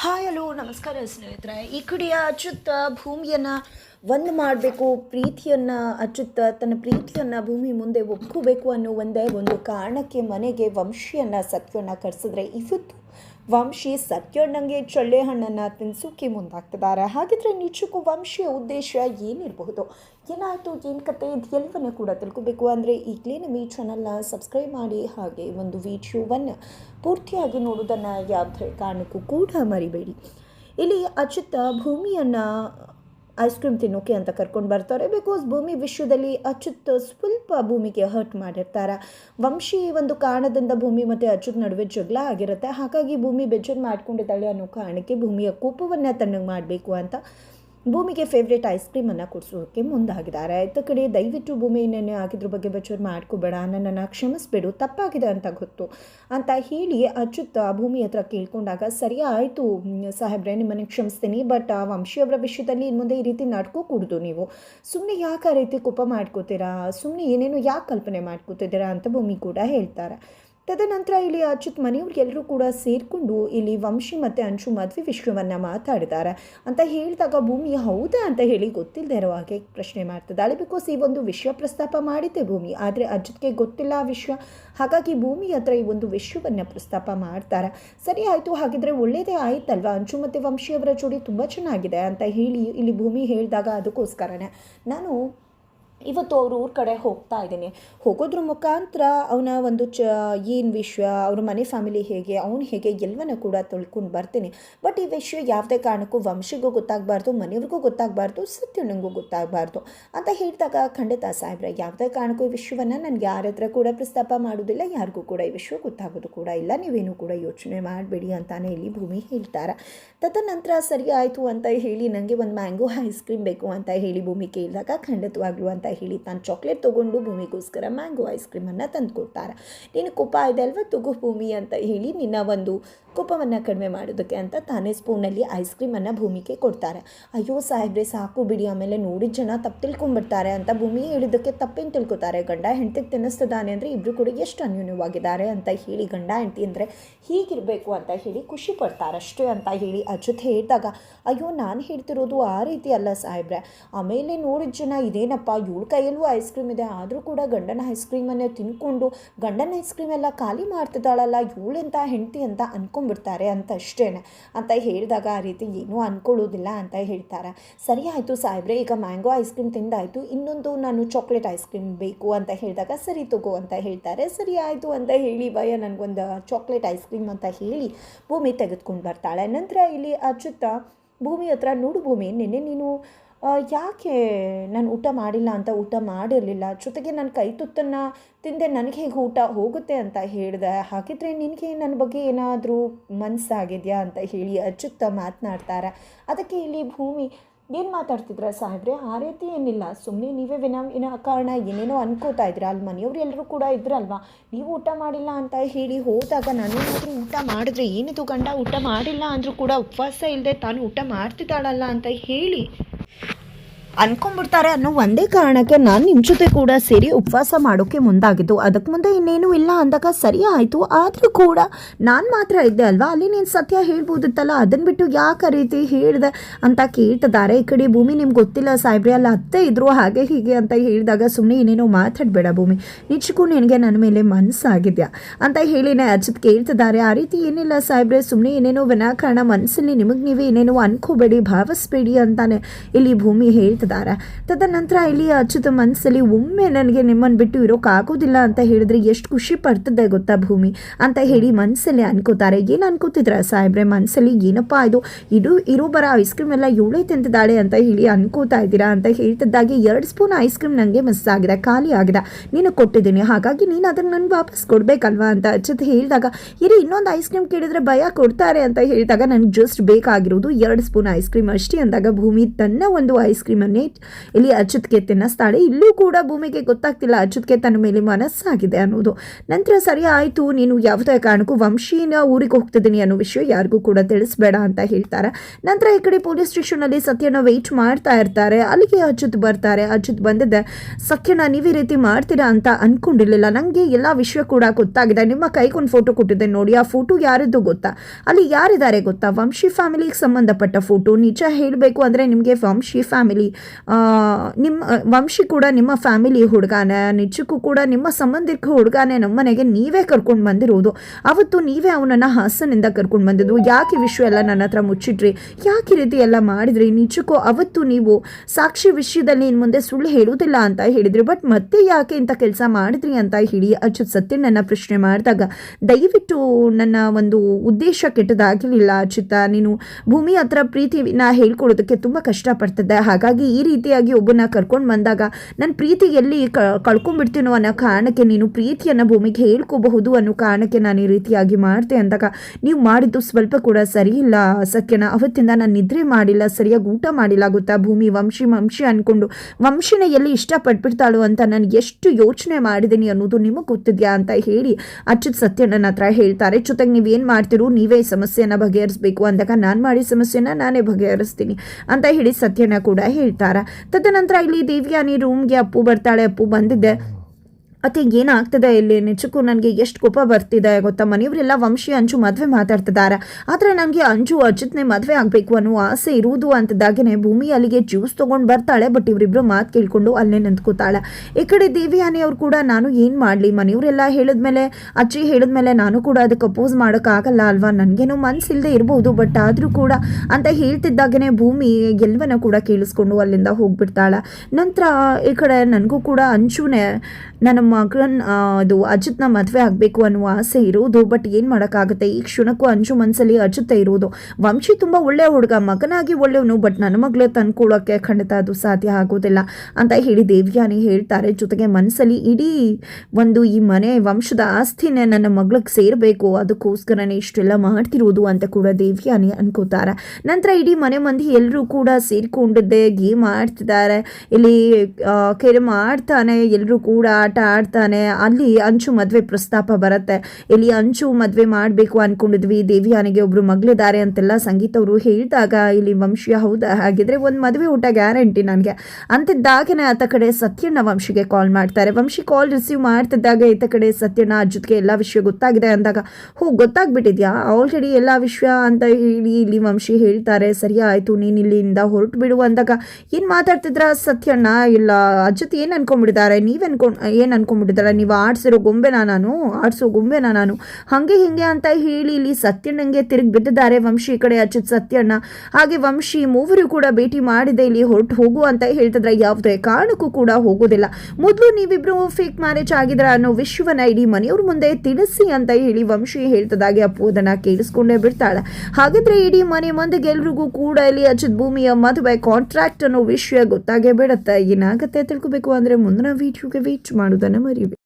Hi, hello, ನಮಸ್ಕಾರ ಸ್ನೇಹಿತರೆ. ಈ ಕಡೆಯ ಅಚ್ಚುತ್ತ ಭೂಮಿಯನ್ನು ಒಂದು ಮಾಡಬೇಕು, ಪ್ರೀತಿಯನ್ನು ಅಚ್ಚುತ್ತ ತನ್ನ ಪ್ರೀತಿಯನ್ನು ಭೂಮಿ ಮುಂದೆ ಒಪ್ಕೋಬೇಕು ಅನ್ನೋ ಒಂದೇ ಒಂದು ಕಾರಣಕ್ಕೆ ಮನೆಗೆ ವಂಶಿಯನ್ನು ಸತ್ಯವನ್ನು ಕರೆಸಿದ್ರೆ ಇವತ್ತು ವಂಶಿ ಸತ್ಯಣ್ಣಂಗೆ ಚಳ್ಳೆ ಹಣ್ಣನ್ನು ತಿನ್ಸೋಕೆ ಮುಂದಾಗ್ತಿದ್ದಾರೆ. ಹಾಗಿದ್ರೆ ನಿಜಕ್ಕೂ ವಂಶಿಯ ಉದ್ದೇಶ ಏನಿರಬಹುದು? ಏನಾಯಿತು? ಏನು ಕತೆ? ಇದು ಕೂಡ ತಿಳ್ಕೊಬೇಕು. ಅಂದರೆ ಈಗಲೇ ನಮ್ಮ ಈ ಚಾನಲ್ನ ಸಬ್ಸ್ಕ್ರೈಬ್ ಮಾಡಿ ಹಾಗೆ ಒಂದು ವಿಡಿಯೋವನ್ನು ಪೂರ್ತಿಯಾಗಿ ನೋಡೋದನ್ನು ಯಾವುದೇ ಕಾರಣಕ್ಕೂ ಕೂಡ ಮರಿಬೇಡಿ. ಇಲ್ಲಿ ಅಚ್ಯುತ ಭೂಮಿಯನ್ನು ಐಸ್ ಕ್ರೀಮ್ ತಿನ್ನೋಕೆ ಅಂತ ಕರ್ಕೊಂಡು ಬರ್ತಾರೆ. ಬಿಕಾಸ್ ಭೂಮಿ ವಿಶ್ವದಲ್ಲಿ ಅಚ್ಯುತ್ ಸ್ವಲ್ಪ ಭೂಮಿಗೆ ಹರ್ಟ್ ಮಾಡಿರ್ತಾರೆ. ವಂಶಿ ಒಂದು ಕಾರಣದಿಂದ ಭೂಮಿ ಮತ್ತು ಅಚ್ಯುತ್ ನಡುವೆ ಜಗಳ ಆಗಿರುತ್ತೆ. ಹಾಗಾಗಿ ಭೂಮಿ ಬೆಜ್ಜನ್ ಮಾಡ್ಕೊಂಡಿದ್ದಾಳೆ ಅನ್ನೋ ಕಾರಣಕ್ಕೆ ಭೂಮಿಯ ಕೋಪವನ್ನು ತಣ್ಣಗೆ ಮಾಡಬೇಕು ಅಂತ ಭೂಮಿಗೆ ಫೇವ್ರೇಟ್ ಐಸ್ ಕ್ರೀಮನ್ನು ಕೊಡಿಸೋಕೆ ಮುಂದಾಗಿದ್ದಾರೆ. ಆಯ್ತ ಕಡೆ, ದಯವಿಟ್ಟು ಭೂಮಿ ಇನ್ನೇನು ಆಗಿದ್ರ ಬಗ್ಗೆ ಬೆಚ್ಚರ್ ಮಾಡ್ಕೋಬೇಡ, ನನ್ನನ್ನು ಕ್ಷಮಿಸ್ಬೇಡು, ತಪ್ಪಾಗಿದೆ ಅಂತ ಗೊತ್ತು. ಅಂತ ಹೇಳಿ ಅಚ್ಯುತ್ ಭೂಮಿ ಹತ್ರ ಕೇಳ್ಕೊಂಡಾಗ, ಸರಿ ಆಯಿತು ಸಾಹೇಬ್ರೆ, ನಿಮ್ಮನ್ನು ಕ್ಷಮಿಸ್ತೀನಿ ಬಟ್ ಆ ವಂಶಿಯವರ ವಿಷಯದಲ್ಲಿ ಇನ್ನು ಮುಂದೆ ಈ ರೀತಿ ನಡ್ಕೋಕೂಡ್ದು ನೀವು. ಸುಮ್ಮನೆ ಯಾಕೆ ಆ ರೀತಿ ಕೋಪ ಮಾಡ್ಕೋತೀರಾ? ಸುಮ್ಮನೆ ಏನೇನು ಯಾಕೆ ಕಲ್ಪನೆ ಮಾಡ್ಕೋತಿದ್ದೀರಾ? ಅಂತ ಭೂಮಿ ಕೂಡ ಹೇಳ್ತಾರೆ. ತದನಂತರ ಇಲ್ಲಿ ಅಚ್ಯುತ್ ಮನೆಯವ್ರು ಎಲ್ಲರೂ ಕೂಡ ಸೇರಿಕೊಂಡು ಇಲ್ಲಿ ವಂಶಿ ಮತ್ತು ಅಂಶು ಮದುವೆ ವಿಷಯವನ್ನು ಮಾತಾಡಿದ್ದಾರೆ ಅಂತ ಹೇಳಿದಾಗ ಭೂಮಿ ಹೌದಾ ಅಂತ ಹೇಳಿ ಗೊತ್ತಿಲ್ಲದೆ ಇರೋ ಹಾಗೆ ಪ್ರಶ್ನೆ ಮಾಡ್ತಿದ್ದಾಳೆ. ಬಿಕಾಸ್ ಈ ಒಂದು ವಿಷಯ ಪ್ರಸ್ತಾಪ ಮಾಡಿದ್ದೆ ಭೂಮಿ, ಆದರೆ ಅಜಿತ್ಗೆ ಗೊತ್ತಿಲ್ಲ ಆ ವಿಷಯ ಹಾಗಾಗಿ ಭೂಮಿ ಹತ್ರ ಈ ಒಂದು ವಿಷಯವನ್ನು ಪ್ರಸ್ತಾಪ ಮಾಡ್ತಾರೆ. ಸರಿ ಆಯಿತು, ಹಾಗಿದ್ರೆ ಒಳ್ಳೆಯದೇ ಆಯ್ತಲ್ವಾ? ಅಂಶು ಮತ್ತು ವಂಶಿಯವರ ಜೋಡಿ ತುಂಬ ಚೆನ್ನಾಗಿದೆ ಅಂತ ಹೇಳಿ ಇಲ್ಲಿ ಭೂಮಿ ಹೇಳಿದಾಗ ಅದಕ್ಕೋಸ್ಕರನೇ. ನಾನು ಇವತ್ತು ಅವರು ಊರ ಕಡೆ ಹೋಗ್ತಾ ಇದ್ದೀನಿ. ಹೋಗೋದ್ರ ಮುಖಾಂತರ ಅವನ ಒಂದು ಚ, ಏನು ವಿಷಯ ಅವ್ರ ಮನೆ ಫ್ಯಾಮಿಲಿ ಹೇಗೆ, ಅವನು ಹೇಗೆ, ಎಲ್ಲವನ್ನ ಕೂಡ ತಿಳ್ಕೊಂಡು ಬರ್ತೀನಿ. ಬಟ್ ಈ ವಿಷಯ ಯಾವುದೇ ಕಾರಣಕ್ಕೂ ವಂಶಿಗೂ ಗೊತ್ತಾಗಬಾರ್ದು, ಮನೆಯವ್ರಿಗೂ ಗೊತ್ತಾಗಬಾರ್ದು ಸತ್ಯನಿಗೂ ಗೊತ್ತಾಗಬಾರ್ದು ಅಂತ ಹೇಳಿದಾಗ ಖಂಡಿತ ಸಾಹೇಬ್ರೆ, ಯಾವುದೇ ಕಾರಣಕ್ಕೂ ಈ ವಿಷಯವನ್ನು ನನಗೆ ಯಾರ ಹತ್ರ ಕೂಡ ಪ್ರಸ್ತಾಪ ಮಾಡೋದಿಲ್ಲ, ಯಾರಿಗೂ ಕೂಡ ಈ ವಿಷಯ ಗೊತ್ತಾಗೋದು ಕೂಡ ಇಲ್ಲ. ನೀವೇನು ಕೂಡ ಯೋಚನೆ ಮಾಡಬೇಡಿ ಅಂತಾನೆ ಇಲ್ಲಿ ಭೂಮಿ ಹೇಳ್ತಾರೆ. ತದನಂತರ ಸರಿ ಆಯಿತು ಅಂತ ಹೇಳಿ ನನಗೆ ಒಂದು ಮ್ಯಾಂಗೋ ಐಸ್ ಕ್ರೀಮ್ ಬೇಕು ಅಂತ ಹೇಳಿ ಭೂಮಿ ಕೇಳಿದಾಗ ಖಂಡಿತವಾಗ್ಲು ಅಂತ ಹೇಳಿ, ತಾನು ಚಾಕ್ಲೇಟ್ ತೊಗೊಂಡು ಭೂಮಿಗೋಸ್ಕರ ಮ್ಯಾಂಗೋ ಐಸ್ ಕ್ರೀಮನ್ನು ತಂದು ಕೊಡ್ತಾರೆ ನೀನು ಕೋಪ ಇದೆ ಅಲ್ವಾ? ತುಗು ಭೂಮಿ ಅಂತ ಹೇಳಿ ನಿನ್ನ ಒಂದು ಕೋಪವನ್ನು ಕಡಿಮೆ ಮಾಡೋದಕ್ಕೆ ಅಂತ ತಾನೇ ಸ್ಪೂನಲ್ಲಿ ಐಸ್ ಕ್ರೀಮನ್ನು ಭೂಮಿಗೆ ಕೊಡ್ತಾರೆ. ಅಯ್ಯೋ ಸಾಹೇಬ್ರೆ, ಸಾಕು ಬಿಡಿ, ಆಮೇಲೆ ನೋಡಿದ ಜನ ತಪ್ಪು ತಿಳ್ಕೊಂಡ್ಬಿಡ್ತಾರೆ ಅಂತ ಭೂಮಿ ಹೇಳಿದ್ದಕ್ಕೆ ತಪ್ಪೇನು ತಿಳ್ಕೊತಾರೆ. ಗಂಡ ಹೆಂಡತಿಗೆ ತಿನ್ನಿಸ್ತದಾನೆ ಅಂದರೆ ಇಬ್ಬರು ಕೂಡ ಎಷ್ಟು ಅನ್ಯೂನ್ಯವಾಗಿದ್ದಾರೆ ಅಂತ ಹೇಳಿ, ಗಂಡ ಹೆಂಡತಿ ಅಂದರೆ ಹೀಗಿರಬೇಕು ಅಂತ ಹೇಳಿ ಖುಷಿ ಪಡ್ತಾರೆ. ಅಷ್ಟೇ ಅಂತ ಹೇಳಿ ಅಚ್ಯುತ್ ಹೇಳಿದಾಗ, ಅಯ್ಯೋ, ನಾನು ಹೇಳ್ತಿರೋದು ಆ ರೀತಿ ಅಲ್ಲ ಸಾಹೇಬ್ರೆ. ಆಮೇಲೆ ನೋಡಿದ ಜನ ಇದೇನಪ್ಪ ಇವಳ ಕೈಯಲ್ಲೂ ಐಸ್ ಕ್ರೀಮ್ ಇದೆ. ಆದರೂ ಕೂಡ ಗಂಡನ ಐಸ್ ಕ್ರೀಮನ್ನೇ ತಿನ್ಕೊಂಡು ಗಂಡನ ಐಸ್ ಕ್ರೀಮ್ ಎಲ್ಲ ಖಾಲಿ ಮಾಡ್ತಿದ್ದಾಳಲ್ಲ, ಇವಳೆಂತ ಹೆಂಡತಿ ಅಂತ ಅನ್ಕೊಂಡ್ಬಿಡ್ತಾರೆ ಅಂತ ಅಷ್ಟೇ ಅಂತ ಹೇಳಿದಾಗ ಆ ರೀತಿ ಏನೂ ಅನ್ಕೊಳ್ಳೋದಿಲ್ಲ ಅಂತ ಹೇಳ್ತಾರೆ. ಸರಿ ಆಯಿತು ಸಾಹೇಬ್ರೆ, ಈಗ ಮ್ಯಾಂಗೋ ಐಸ್ ಕ್ರೀಮ್ ತಿಂದಾಯಿತು, ಇನ್ನೊಂದು ನಾನು ಚಾಕ್ಲೇಟ್ ಐಸ್ ಕ್ರೀಮ್ ಬೇಕು ಅಂತ ಹೇಳಿದಾಗ ಸರಿ ತಗೋ ಅಂತ ಹೇಳ್ತಾರೆ. ಸರಿ ಆಯಿತು ಅಂತ ಹೇಳಿ ಭಯ, ನನಗೊಂದು ಚಾಕ್ಲೇಟ್ ಐಸ್ ಕ್ರೀಮ್ ಅಂತ ಹೇಳಿ ಭೂಮಿ ತೆಗೆದುಕೊಂಡು ಬರ್ತಾಳೆ. ನಂತರ ಇಲ್ಲಿ ಅಚ್ಯುತ ಭೂಮಿ ಹತ್ರ, ನೋಡು ಭೂಮಿ, ನಿನ್ನೆ ನೀನು ಯಾಕೆ ನಾನು ಊಟ ಮಾಡಿಲ್ಲ ಅಂತ ಊಟ ಮಾಡಿರಲಿಲ್ಲ? ಜೊತೆಗೆ ನನ್ನ ಕೈ ತುತ್ತನ್ನು ತಿಂದೆ ನನಗೆ ಹೇಗೆ ಊಟ ಹೋಗುತ್ತೆ ಅಂತ ಹೇಳಿದೆ. ಹಾಗಿದ್ರೆ ನಿನಗೆ ನನ್ನ ಬಗ್ಗೆ ಏನಾದರೂ ಮನಸ್ಸಾಗಿದೆಯಾ ಅಂತ ಹೇಳಿ ಅಚ್ಚುತ್ತ ಮಾತನಾಡ್ತಾರೆ. ಅದಕ್ಕೆ ಇಲ್ಲಿ ಭೂಮಿ, ಏನು ಮಾತಾಡ್ತಿದ್ರ ಸಾಹೇಬ್ರೆ? ಆ ರೀತಿ ಏನಿಲ್ಲ. ಸುಮ್ಮನೆ ನೀವೇ ವಿನ ಕಾರಣ ಏನೇನೋ ಅನ್ಕೋತಾ ಇದ್ದೀರಾ? ಅಲ್ಲಿ ಮನೆಯವ್ರು ಎಲ್ಲರೂ ಕೂಡ ಇದ್ರಲ್ವಾ? ನೀವು ಊಟ ಮಾಡಿಲ್ಲ ಅಂತ ಹೇಳಿ ಹೋದಾಗ ನಾನು ಊಟ ಮಾಡಿದ್ರೆ ಏನಿದು ಗಂಡ? ಊಟ ಮಾಡಿಲ್ಲ ಅಂದರೂ ಕೂಡ ಉಪವಾಸ ಇಲ್ಲದೆ ತಾನು ಊಟ ಮಾಡ್ತಿದ್ದಾಳಲ್ಲ ಅಂತ ಹೇಳಿ ಅನ್ಕೊಂಡ್ಬಿಡ್ತಾರೆ ಅನ್ನೋ ಒಂದೇ ಕಾರಣಕ್ಕೆ ನಾನು ನಿಮ್ಮ ಜೊತೆ ಕೂಡ ಸೇರಿ ಉಪವಾಸ ಮಾಡೋಕ್ಕೆ ಮುಂದಾಗಿದ್ದು. ಅದಕ್ಕೆ ಮುಂದೆ ಇನ್ನೇನು ಇಲ್ಲ ಅಂದಾಗ ಸರಿ ಆಯಿತು, ಆದರೂ ಕೂಡ ನಾನು ಮಾತ್ರ ಇದ್ದೆ ಅಲ್ವಾ? ಅಲ್ಲಿ ನೀನು ಸತ್ಯ ಹೇಳ್ಬೋದಿತ್ತಲ್ಲ? ಅದನ್ನು ಬಿಟ್ಟು ಯಾಕೆ ರೀತಿ ಹೇಳಿದೆ ಅಂತ ಕೇಳ್ತಿದ್ದಾರೆ. ಈ ಕಡೆ ಭೂಮಿ ನಿಮ್ಗೆ ಗೊತ್ತಿಲ್ಲ ಸಾಹೇಬ್ರೆ, ಅಲ್ಲ ಅತ್ತೆ ಇದ್ರು ಹಾಗೆ ಹೀಗೆ ಅಂತ ಹೇಳಿದಾಗ ಸುಮ್ಮನೆ ಏನೇನೋ ಮಾತಾಡಬೇಡ ಭೂಮಿ. ನಿಜಕ್ಕೂ ನಿನಗೆ ನನ್ನ ಮೇಲೆ ಮನಸ್ಸಾಗಿದೆಯಾ ಅಂತ ಹೇಳಿನೇ ಅಜಿತ್ ಕೇಳ್ತಿದ್ದಾರೆ. ಆ ರೀತಿ ಏನಿಲ್ಲ ಸಾಹೇಬ್ರೆ ಸುಮ್ಮನೆ ಏನೇನೋ ವಿನಾಕಾರಣ ಮನಸ್ಸಲ್ಲಿ ನಿಮಗೆ ನೀವೇ ಏನೇನೋ ಅನ್ಕೋಬೇಡಿ, ಭಾವಿಸ್ಬೇಡಿ ಅಂತಾನೆ ಇಲ್ಲಿ ಭೂಮಿ ಹೇಳ್ತಿದ್ದಾರೆ. ತದನಂತರ ಇಲ್ಲಿ ಅಚ್ಯುತ ಮನಸ್ಸಲ್ಲಿ, ಒಮ್ಮೆ ನನಗೆ ನಿಮ್ಮನ್ನು ಬಿಟ್ಟು ಇರೋಕ್ಕಾಗೋದಿಲ್ಲ ಅಂತ ಹೇಳಿದ್ರೆ ಎಷ್ಟು ಖುಷಿ ಪಡ್ತದೆ ಗೊತ್ತಾ ಭೂಮಿ? ಅಂತ ಹೇಳಿ ಮನಸ್ಸಲ್ಲಿ ಅನ್ಕೋತಾರೆ. ಏನು ಅನ್ಕೋತಿದ್ರ ಸಾಹೇಬ್ರೆ? ಮನಸ್ಸಲ್ಲಿ, ಏನಪ್ಪ ಇದು? ಇದು ಇರೋ ಬರ ಐಸ್ ಕ್ರೀಮ್ ಎಲ್ಲ ಇವಳೇ ತಿಂತಿದ್ದಾಳೆ ಅಂತ ಹೇಳಿ ಅನ್ಕೋತಾ ಇದ್ದೀರಾ ಅಂತ ಹೇಳ್ತಿದ್ದಾಗೆ ಎರಡು ಸ್ಪೂನ್ ಐಸ್ ಕ್ರೀಮ್ ನನಗೆ ಮಿಸ್ ಆಗಿದೆ ಖಾಲಿ ಆಗಿದೆ. ನೀನು ಕೊಟ್ಟಿದ್ದೀನಿ, ಹಾಗಾಗಿ ನೀನು ಅದನ್ನು ನಾನು ವಾಪಸ್ ಕೊಡಬೇಕಲ್ವಾ ಅಂತ ಅಚ್ಯುತ್ ಹೇಳಿದಾಗ, ಇರಿ, ಇನ್ನೊಂದು ಐಸ್ ಕ್ರೀಮ್ ಕೇಳಿದ್ರೆ ಭಯ ಕೊಡ್ತಾರೆ ಅಂತ ಹೇಳಿದಾಗ ನನಗೆ ಜಸ್ಟ್ ಬೇಕಾಗಿರೋದು ಎರಡು ಸ್ಪೂನ್ ಐಸ್ ಕ್ರೀಮ್ ಅಷ್ಟೇ ಅಂದಾಗ ಭೂಮಿ ತನ್ನ ಒಂದು ಐಸ್ ಕ್ರೀಮನ್ನು ಭೂಮಿನೇ ಇಲ್ಲಿ ಅಚ್ಯುತ್ಗೆ ಸ್ಥಳ ಇಲ್ಲೂ ಕೂಡ ಭೂಮಿಗೆ ಗೊತ್ತಾಗ್ತಿಲ್ಲ ಅಚ್ಯುತ್ಗೆ ತನ್ನ ಮೇಲೆ ಮನಸ್ಸಾಗಿದೆ ಅನ್ನೋದು. ನಂತರ ಸರಿ ಆಯಿತು, ನೀನು ಯಾವುದೇ ಕಾರಣಕ್ಕೂ ವಂಶೀನ ಊರಿಗೆ ಹೋಗ್ತಿದ್ದೀನಿ ಅನ್ನೋ ವಿಷಯ ಯಾರಿಗೂ ಕೂಡ ತಿಳಿಸ್ಬೇಡ ಅಂತ ಹೇಳ್ತಾರೆ. ನಂತರ ಈ ಕಡೆ ಪೊಲೀಸ್ ಸ್ಟೇಷನಲ್ಲಿ ಸತ್ಯನ ವೆಯ್ಟ್ ಮಾಡ್ತಾ ಇರ್ತಾರೆ. ಅಲ್ಲಿಗೆ ಅಚ್ಯುತ್ ಬರ್ತಾರೆ. ಅಚ್ಯುತ್ ಬಂದಿದ್ದೆ ಸತ್ಯನ ನೀವು ರೀತಿ ಮಾಡ್ತೀರಾ ಅಂತ ಅನ್ಕೊಂಡಿರ್ಲಿಲ್ಲ. ನನಗೆ ಎಲ್ಲ ವಿಷಯ ಕೂಡ ಗೊತ್ತಾಗಿದೆ. ನಿಮ್ಮ ಕೈಗೊಂದು ಫೋಟೋ ಕೊಟ್ಟಿದ್ದೆ ನೋಡಿ. ಆ ಫೋಟೋ ಯಾರದ್ದು ಗೊತ್ತಾ? ಅಲ್ಲಿ ಯಾರಿದ್ದಾರೆ ಗೊತ್ತಾ? ವಂಶಿ ಫ್ಯಾಮಿಲಿಗೆ ಸಂಬಂಧಪಟ್ಟ ಫೋಟೋ ನಿಜ ಹೇಳಬೇಕು ಅಂದರೆ ನಿಮಗೆ ವಂಶಿ ಫ್ಯಾಮಿಲಿ ನಿಮ್ಮ ವಂಶಿ ಕೂಡ ನಿಮ್ಮ ಫ್ಯಾಮಿಲಿ ಹುಡುಗಾನೆ ನಿಜಕ್ಕೂ ಕೂಡ ನಿಮ್ಮ ಸಂಬಂಧಿಕ ಹುಡುಗಾನೆ ನಮ್ಮ ಮನೆಗೆ ನೀವೇ ಕರ್ಕೊಂಡು ಬಂದಿರೋದು. ಅವತ್ತು ನೀವೇ ಅವನನ್ನು ಹಾಸನಿಂದ ಕರ್ಕೊಂಡು ಬಂದಿದ್ದು. ಯಾಕೆ ವಿಷಯ ಎಲ್ಲ ನನ್ನ ಹತ್ರ ಮುಚ್ಚಿಟ್ರಿ? ಯಾಕೆ ಈ ರೀತಿ ಎಲ್ಲ ಮಾಡಿದ್ರಿ? ನಿಜಕ್ಕೂ ಅವತ್ತು ನೀವು ಸಾಕ್ಷಿ ವಿಷಯದಲ್ಲಿ ಇನ್ನು ಮುಂದೆ ಸುಳ್ಳು ಹೇಳುವುದಿಲ್ಲ ಅಂತ ಹೇಳಿದ್ರಿ. ಬಟ್ ಮತ್ತೆ ಯಾಕೆ ಇಂಥ ಕೆಲಸ ಮಾಡಿದ್ರಿ ಅಂತ ಹೇಳಿ ಅಚ್ಯುತ್ ಸತ್ಯ ನನ್ನ ಪ್ರಶ್ನೆ ಮಾಡಿದಾಗ, ದಯವಿಟ್ಟು ನನ್ನ ಒಂದು ಉದ್ದೇಶ ಕೆಟ್ಟದಾಗಿರಲಿಲ್ಲ ಅಚ್ಯುತ ನೀನು ಭೂಮಿ ಹತ್ರ ಪ್ರೀತಿನ ಹೇಳ್ಕೊಡೋದಕ್ಕೆ ತುಂಬ ಕಷ್ಟಪಡ್ತಿದ್ದೆ. ಹಾಗಾಗಿ ಈ ರೀತಿಯಾಗಿ ಒಬ್ಬನ ಕರ್ಕೊಂಡು ಬಂದಾಗ ನನ್ನ ಪ್ರೀತಿ ಎಲ್ಲಿ ಕಳ್ಕೊಂಡ್ಬಿಡ್ತೀನೋ ಅನ್ನೋ ಕಾರಣಕ್ಕೆ ನೀನು ಪ್ರೀತಿಯನ್ನು ಭೂಮಿಗೆ ಹೇಳ್ಕೋಬಹುದು ಅನ್ನೋ ಕಾರಣಕ್ಕೆ ನಾನು ಈ ರೀತಿಯಾಗಿ ಮಾಡ್ತೆ ಅಂದಾಗ, ನೀವು ಮಾಡಿದ್ದು ಸ್ವಲ್ಪ ಕೂಡ ಸರಿ ಇಲ್ಲ ಸತ್ಯನ ಅವತ್ತಿಂದ ನಾನು ನಿದ್ರೆ ಮಾಡಿಲ್ಲ, ಸರಿಯಾಗಿ ಊಟ ಮಾಡಿಲ್ಲ ಗೊತ್ತಾ ಭೂಮಿ. ವಂಶಿ ವಂಶಿ ಅಂದ್ಕೊಂಡು ವಂಶಿನ ಎಲ್ಲಿ ಇಷ್ಟಪಟ್ಬಿಡ್ತಾಳು ಅಂತ ನಾನು ಎಷ್ಟು ಯೋಚನೆ ಮಾಡಿದ್ದೀನಿ ಅನ್ನೋದು ನಿಮಗೆ ಗೊತ್ತಿದೆಯಾ ಅಂತ ಹೇಳಿ ಅಚ್ಯುತ್ ಸತ್ಯ ಹತ್ರ ಹೇಳ್ತಾರೆ. ಜೊತೆಗೆ ನೀವೇನು ಮಾಡ್ತಿರೋ ನೀವೇ ಸಮಸ್ಯೆನ ಬಗೆಹರಿಸ್ಬೇಕು ಅಂದಾಗ, ನಾನು ಮಾಡಿ ಸಮಸ್ಯೆನ ನಾನೇ ಬಗೆಹರಿಸ್ತೀನಿ ಅಂತ ಹೇಳಿ ಸತ್ಯನ ಕೂಡ ಹೇಳ್ತಾರೆ. ತದನಂತರ ಇಲ್ಲಿ ದೇವಿಯಾನಿ ರೂಮ್ಗೆ ಅಪ್ಪು ಬರ್ತಾಳೆ. ಅಪ್ಪು ಬಂದಿದ್ದೆ ಅತ್ತೆ ಏನಾಗ್ತದೆ ಇಲ್ಲಿ ನಿಜಕ್ಕೂ ನನಗೆ ಎಷ್ಟು ಕೋಪ ಬರ್ತಿದೆ ಗೊತ್ತಾ? ಮನೆಯವರೆಲ್ಲ ವಂಶಿ ಅಂಜು ಮದುವೆ ಮಾತಾಡ್ತಿದ್ದಾರೆ. ಆದರೆ ನನಗೆ ಅಂಜು, ಅಜಿತ್ನೇ ಮದುವೆ ಆಗಬೇಕು ಅನ್ನೋ ಆಸೆ ಇರುವುದು ಅಂತದಾಗೇನೆ ಭೂಮಿ ಅಲ್ಲಿಗೆ ಜ್ಯೂಸ್ ತೊಗೊಂಡು ಬರ್ತಾಳೆ ಬಟ್ ಇವರಿಬ್ರು ಮಾತು ಕೇಳಿಕೊಂಡು ಅಲ್ಲೇ ನಿಂತ್ಕೋತಾಳೆ. ಈ ಕಡೆ ದೇವಿಯಾನಿ ಅವ್ರು ಕೂಡ ನಾನು ಏನು ಮಾಡಲಿ? ಮನೆಯವರೆಲ್ಲ ಹೇಳಿದ್ಮೇಲೆ, ಅಜ್ಜಿ ಹೇಳಿದ್ಮೇಲೆ ನಾನು ಕೂಡ ಅದಕ್ಕೆ ಅಪೋಸ್ ಮಾಡೋಕ್ಕಾಗಲ್ಲ ಅಲ್ವಾ? ನನಗೇನೋ ಮನಸ್ಸಿಲ್ಲದೆ ಇರ್ಬೋದು ಬಟ್ ಆದರೂ ಕೂಡ ಅಂತ ಹೇಳ್ತಿದ್ದಾಗೇ ಭೂಮಿ ಎಲ್ಲವನ್ನ ಕೂಡ ಕೇಳಿಸ್ಕೊಂಡು ಅಲ್ಲಿಂದ ಹೋಗ್ಬಿಡ್ತಾಳೆ. ನಂತರ ಈ ಕಡೆ ನನಗೂ ಕೂಡ ಅಂಜುನೇ ನನ್ನ ಮಗನ ಅದು ಅಜಿತ್ನ ಮದುವೆ ಆಗಬೇಕು ಅನ್ನುವ ಆಸೆ ಇರೋದು ಬಟ್ ಏನು ಮಾಡೋಕ್ಕಾಗುತ್ತೆ? ಈ ಕ್ಷಣಕ್ಕೂ ಅಂಜು ಮನಸ್ಸಲ್ಲಿ ಅಜಿತ ಇರೋದು. ವಂಶಿ ತುಂಬ ಒಳ್ಳೆಯ ಹುಡುಗ, ಮಗನಾಗಿ ಒಳ್ಳೆಯವನು ಬಟ್ ನನ್ನ ಮಗಳೇ ತಂದ್ಕೊಳ್ಳೋಕ್ಕೆ ಖಂಡಿತ ಅದು ಸಾಧ್ಯ ಆಗೋದಿಲ್ಲ ಅಂತ ಹೇಳಿ ದೇವ್ಯಾನಿ ಹೇಳ್ತಾರೆ. ಜೊತೆಗೆ ಮನಸ್ಸಲ್ಲಿ ಇಡೀ ಒಂದು ಈ ಮನೆ ವಂಶದ ಆಸ್ತಿನೇ ನನ್ನ ಮಗಳಿಗೆ ಸೇರಬೇಕು. ಅದಕ್ಕೋಸ್ಕರನೇ ಇಷ್ಟೆಲ್ಲ ಮಾಡ್ತಿರೋದು ಅಂತ ಕೂಡ ದೇವ್ಯಾನಿ ಅನ್ಕೋತಾರೆ. ನಂತರ ಇಡೀ ಮನೆ ಮಂದಿ ಎಲ್ಲರೂ ಕೂಡ ಸೇರಿಕೊಂಡಿದ್ದೆ, ಗೇಮ್ ಆಡ್ತಿದ್ದಾರೆ. ಇಲ್ಲಿ ಕೆರೆ ಮಾಡ್ತಾನೆ ಎಲ್ಲರೂ ಕೂಡ ಆಟ ಆಡ್ತಾನೆ ಅಲ್ಲಿ ಅಂಚು ಮದುವೆ ಪ್ರಸ್ತಾಪ ಬರುತ್ತೆ. ಇಲ್ಲಿ ಅಂಚು ಮದುವೆ ಮಾಡಬೇಕು ಅನ್ಕೊಂಡಿದ್ವಿ. ದೇವಿಯಾನಿಗೆ ಒಬ್ರು ಮಗಳಿದ್ದಾರೆ ಅಂತೆಲ್ಲ ಸಂಗೀತ ಅವರು ಹೇಳಿದಾಗ ಇಲ್ಲಿ ವಂಶಿಯ ಹೌದಾ? ಹಾಗಿದ್ರೆ ಒಂದು ಮದುವೆ ಊಟ ಗ್ಯಾರಂಟಿ ನನಗೆ. ಅಂತಿದ್ದಾಗನೇ ಆತ ಕಡೆ ಸತ್ಯಣ್ಣ ವಂಶಿಗೆ ಕಾಲ್ ಮಾಡ್ತಾರೆ. ವಂಶಿ ಕಾಲ್ ರಿಸೀವ್ ಮಾಡ್ತಿದ್ದಾಗ ಈತ ಕಡೆ ಸತ್ಯಣ್ಣ ಅಜ್ಜಿಗೆ ಎಲ್ಲ ವಿಷಯ ಗೊತ್ತಾಗಿದೆ ಅಂದಾಗ, ಹೋ, ಗೊತ್ತಾಗ್ಬಿಟ್ಟಿದ್ಯಾ? ಆಲ್ರೆಡಿ ಎಲ್ಲ ವಿಷಯ ಅಂತ ಹೇಳಿ ಇಲ್ಲಿ ವಂಶಿ ಹೇಳ್ತಾರೆ. ಸರಿ ಆಯಿತು, ನೀನು ಇಲ್ಲಿಂದ ಹೊರಟು ಬಿಡು ಅಂದಾಗ, ಏನು ಮಾತಾಡ್ತಿದ್ರ ಸತ್ಯಣ್ಣ? ಇಲ್ಲ, ಅಜ್ಜತ್ ಏನು ಅನ್ಕೊಂಡ್ಬಿಡಿದ್ದಾರೆ ನೀವು ಅನ್ಕೊಂಡು ಏನು ಅನ್ಕೊಂಡ್ಬಿಟ್ಟಿದ್ದಾರೆ ನೀವು ಆಡ್ಸಿರೋ ಗೊಂಬೆನಾ ನಾನು, ಆಡ್ಸೋ ಗೊಂಬೆನಾ ನಾನು. ಹಾಗೆ ಹಿಂಗೆ ಅಂತ ಹೇಳಿ ಇಲ್ಲಿ ಸತ್ಯಣ್ಣಂಗೆ ತಿರುಗಿ ಬಿದ್ದಿದ್ದಾರೆ ವಂಶಿ ಈ ಕಡೆ ಅಚ್ಯುತ್ ಸತ್ಯಣ್ಣ. ಹಾಗೆ ವಂಶಿ ಮೂವರು ಕೂಡ ಭೇಟಿ ಮಾಡಿದೆ ಇಲ್ಲಿ ಹೊರಟು ಹೋಗು ಅಂತ ಹೇಳ್ತಿದ್ರೆ ಯಾವುದೇ ಕಾರಣಕ್ಕೂ ಕೂಡ ಹೋಗೋದಿಲ್ಲ. ಮೊದಲು ನೀವಿಬ್ರು ಫೇಕ್ ಮ್ಯಾರೇಜ್ ಆಗಿದ್ರ ಅನ್ನೋ ವಿಶ್ವನ ಇಡೀ ಮನೆಯವ್ರ ಮುಂದೆ ತಿಳಿಸಿ ಅಂತ ಹೇಳಿ ವಂಶಿ ಹೇಳ್ತದಾಗೆ ಅಪ್ಪು. ಅದನ್ನ ಕೇಳಿಸ್ಕೊಂಡೇ ಬಿಡ್ತಾಳೆ. ಹಾಗಿದ್ರೆ ಇಡೀ ಮನೆ ಮಂದಿಗೆ ಎಲ್ರಿಗೂ ಕೂಡ ಇಲ್ಲಿ ಅಚ್ಯುತ್ ಭೂಮಿಯ ಮದುವೆ ಕಾಂಟ್ರಾಕ್ಟ್ ಅನ್ನೋ ವಿಷಯ ಗೊತ್ತಾಗೇ ಬಿಡುತ್ತೆ. ಏನಾಗುತ್ತೆ ತಿಳ್ಕೊಬೇಕು ಅಂದ್ರೆ ಮುಂದಿನ ವಿಡಿಯೋಗೆ ವೇಟ್ ಮಾಡೋದನ್ನ. maria.